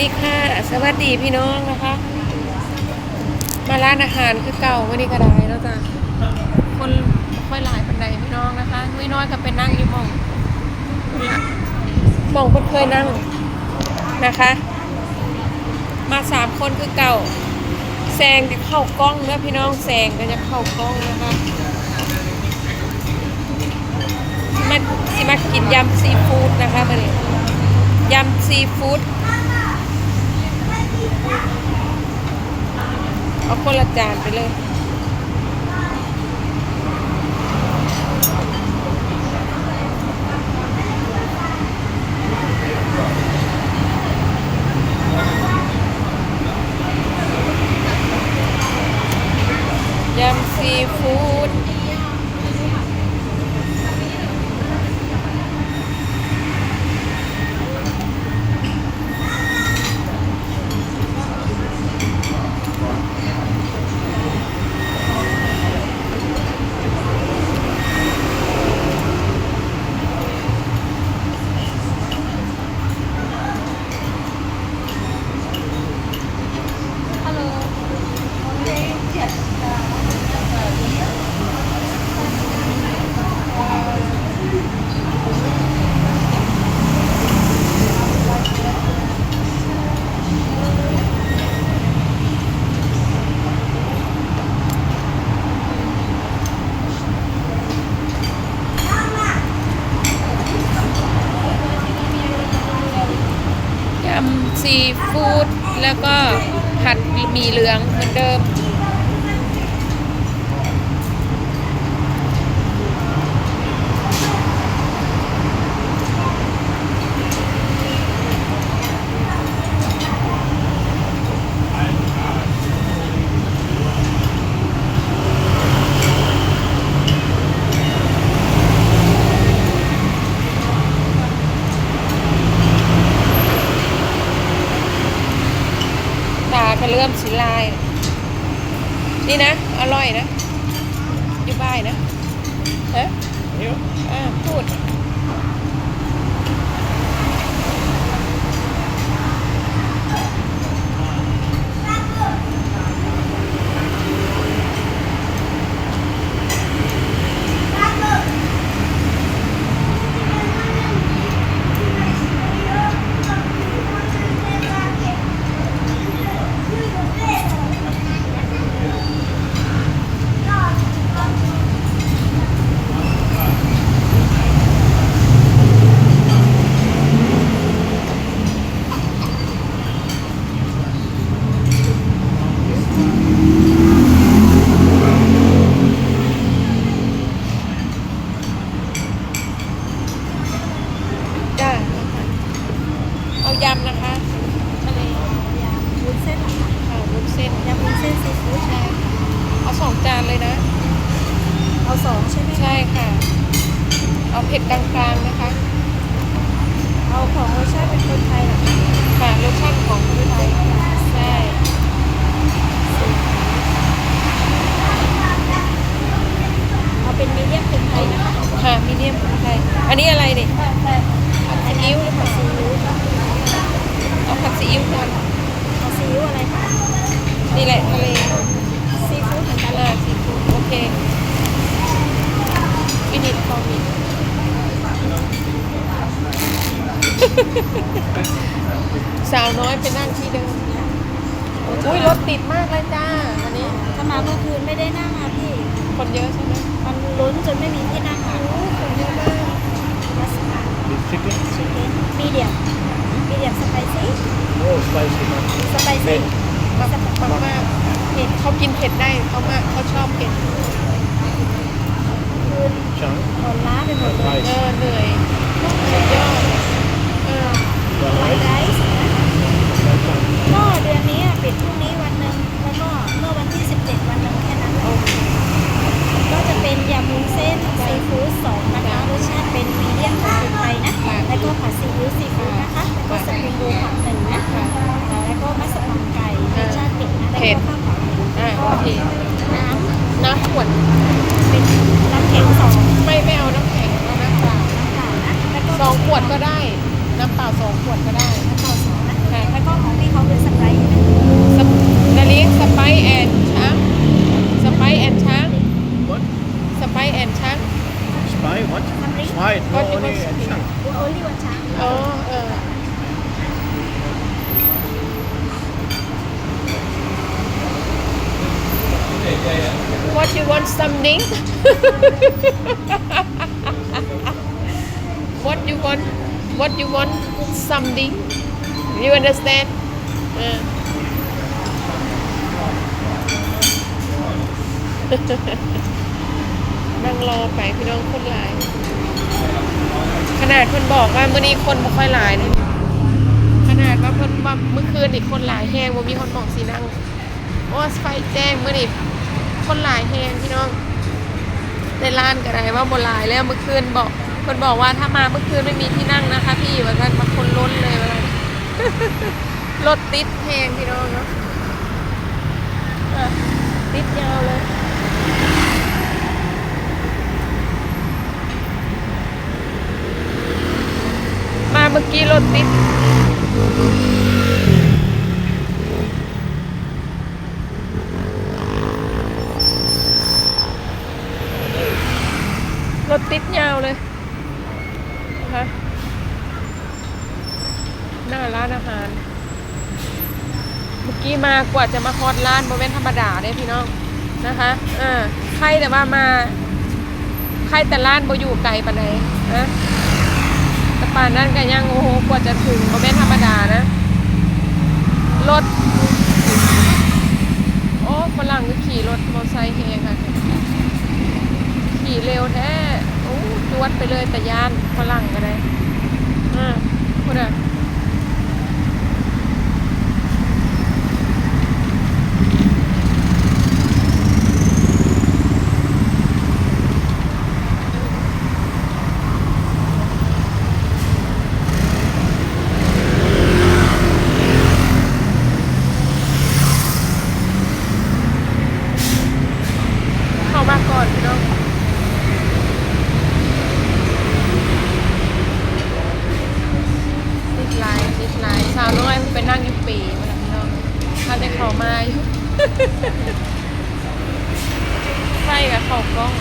ดีค่ะ สวัสดีพี่น้องนะคะ มาร้านอาหารคือเก่าวันนี้ก็ได้แล้วจ้ะคนค่อยหลายปันใดพี่น้องนะคะนุ้ยน้อยก็ไปนั่งอยู่หมองหมองเพิ่นเคยนั่งนะคะ มาสามคนคือเก่าแซงจะเข้ากล้องนะพี่น้องแซงก็จะเข้ากล้องนะคะสิมาสิมากินยำซีฟู้ดนะคะมาเลยยำซีฟู้ด เอาคนละจานไปเลยำซีฟู้ดยำ ซีฟู้ดแล้วก็ผัดหมีเหลืองเหมือนเดิมาย นี่นะ อร่อยนะ อยู่บ้ายนะฮะอ่าพูด จ้าเอายำนะคะ ทะเลยำวุ้นเส้นเหรอคะ ค่ะวุ้นเส้นยำวุ้นเส้นซีฟู้ดใช่เอาสองจานเลยนะ เอาสองใช่ไหมใช่ค่ะ เอาเผ็ดกลางๆนะคะ เอาของรสชาติเป็นคนไทยเหรอคะค่ะรสชาติของคนไทยใช่เอาเป็นมีเดียมคนไทยนะคะค่ะมีเดียมคนไทยอันนี้อะไรเนี่ยผัดซีอิ๊วหรือผัดซีอิ๊วคะเอาผัดซีอิ๊วก่อนเอาซีอิ๊วอะไรคะ นี่แหละทะเลซีฟู้ดเหมือนกันอ่าซีฟู้ดโอเควินิตฟอร์มินสาวน้อยไปนั่งที่เดิมอุ้ยรถติดมากเลยจ้าอันนี้ถ้ามาเมื่อคืนไม่ได้นั่งอะพี่ คนเยอะใช่ไหมมันล้นจนไม่มีที่นั่งอะคนเยอะมากมัสมั่น Chicken? ชิคเก้นมีเดียมมีเดียมสไปซี่ Oh, spicy. สไปซี่มาก มากมากเผ็ดเขากินเผ็ดได้เขามากเขาชอบเผ็ดคืน Chunk. หมดล้าไปหมดเลยเออเหนื่อยสุดยอดเออ Got ไว rice? ไรซ์นะ Got chunk. ก็เดือนนี้อะปิดพรุ่งนี้ องขวดก็ได้ น้ำเปล่าสองขวดก็ได้น้ำเปล่าสองนะแล้วก็ของพี่เขาเป็นสไปร์นาลิสไปร์แอนช้างสไปร์แอนช้าง What? สไปร์แอนช้าง Spy? What? Spy? Spy? Only อนช้างอ๋อเออว่า you want something what you want something you understand เออนั่งรอไปพี่น้องคนหลาย ขนาดเพิ่นบอกว่าเมื้อนี้คนบ่ค่อยหลายเลยขนาดว่าเพิ่นว่าเมื่อคืนนี่คนหลายแฮงบ่มีคนบอกสินั่งโอ้ไฟแจ้งเมื้อนี้คนหลายแฮงพี่น้องในร้านก็ได้ว่าบ่หลายแล้วเมื่อคืนบอก เพิ่นบอกว่าถ้ามาเมื่อคืนไม่มีที่นั่งนะคะ พี่ว่าซั่นบางคนล้นเลยว่าซั่นรถติดแฮงพี่น้องเนาะติดยาวเลยมาเมื่อกี้รถติด รถติดยาวเลยนะคะหน้าร้านอาหาร เมื่อกี้มากว่าจะมาฮอดร้านโมเมนธรรมดาเด้พี่น้องนะคะอ่าใครแต่ว่ามาใครแต่ร้านบ่อยู่ไกลปานใดนะแต่ป่านนั้นก็ยังโอ้โหกว่าจะถึงโมเมนธรรมดานะรถโอ้ฝรั่งก็ขี่รถมอเตอร์ไซค์เฮงค่ะขี่เร็วแท้โอ้จวดไปเลยแต่ยานฝรั่งก็ได้อ่าคุณอะ เข้ามาก่อนพี่น้องติดไลน์ติดไลน์สาวน้อยไปนั่งอยู่ปีมาแล้วพี่น้องถ้าได้เข้ามาอยู่ ไฟกับ เข้ากล้อง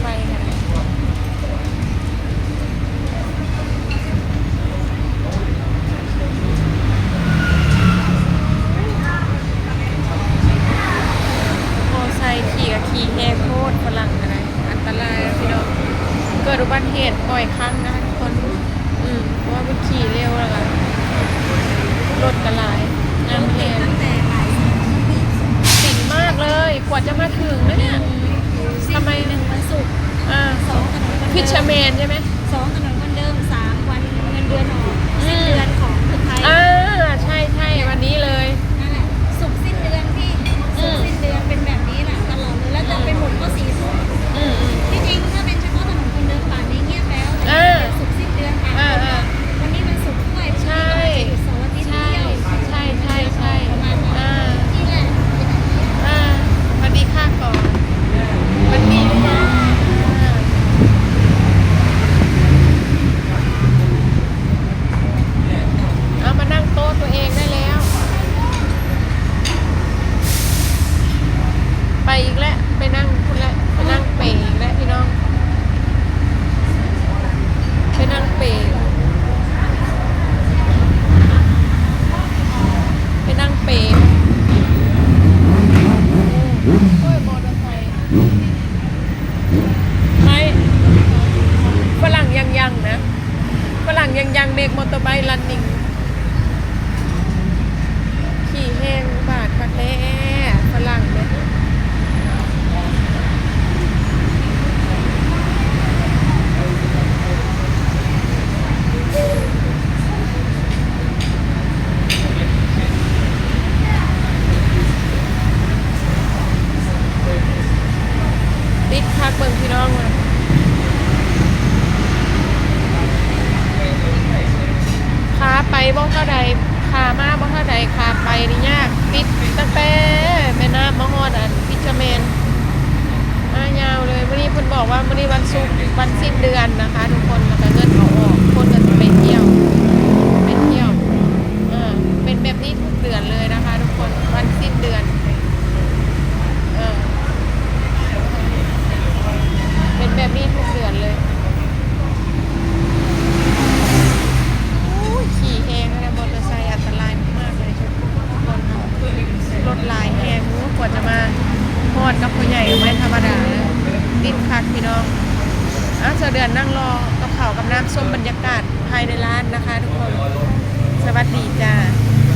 ไฟกันมอไซค์ขี่กับขี่แหกโคตรฝรั่งอะไรอันตรายพี่น้องเกิดอุบัติเหตุบ่อยครั้งนะคะทุกคน อืมเพราะว่าขี่เร็วแล้วกันรถกระลายน้ำแหงตั้งแต่บ่าย เลยกว่าจะมาถึงนะเนี่ยทำไมหนึ่งวันศุกร์อ่าสองถนนคนพิชเดิมเมนใช่ไหมสองถนนคนเดิมสามวันเงินเดือนออกสิ้นเดือนของคนไทย อ่า ใช่ใช่วันนี้เลย นั่นแหละศุกร์สิ้นเดือนพี่ศุกร์สิ้นเดือนเป็นแบบนี้แหละตลอดเลยแล้วจะไปหมดก็สี่ทุ่ม อืมอืม ที่จริงถ้าเป็นเฉพาะถนนคนเดินป่านนี้เงียบแล้วแต่ อ่า ศุกร์สิ้นเดือนผ่าน อ่าอ่า วันนี้มันศุกร์ด้วย ใช่ หยุดเสาร์อาทิตย์ ใช่ เที่ยว ใช่ใช่ใช่ ประมาณนั้น อ่า นี่แหละ อ่าสวัสดีค่ะก่อนสวัสดีค่ะอ่าเอามานั่งโต๊ะตัวเองได้แล้ว ไปอีกแล้ว ไปนั่งคุณแล้วไปนั่งเปรอีกแล้วพี่น้อง ไปนั่งเปรไปนั่งเปรโอ้ยมอเตอร์ไซค์ไม่ฝรั่งยังยังนะฝรั่ง ยังยังเมกมอเตอร์ไบค์รันนิ่งขี่แห้งบาดคักแน่ฝรั่งเนี่ยติดพักเบิ่งพี่น้องเลยขาไป บ่เท่าใดขามาบ่เท่าใดขาไปนี่ยากติดตั้งแต่แม่น้ำมะฮอดอันพิชเมนมายาวเลยวันนี้เพิ่นบอกว่าวันนี้วันศุกร์วันสิ้นเดือนนะคะ ทุกคนแล้วก็เงินเขาออกคนก็จะไปเที่ยว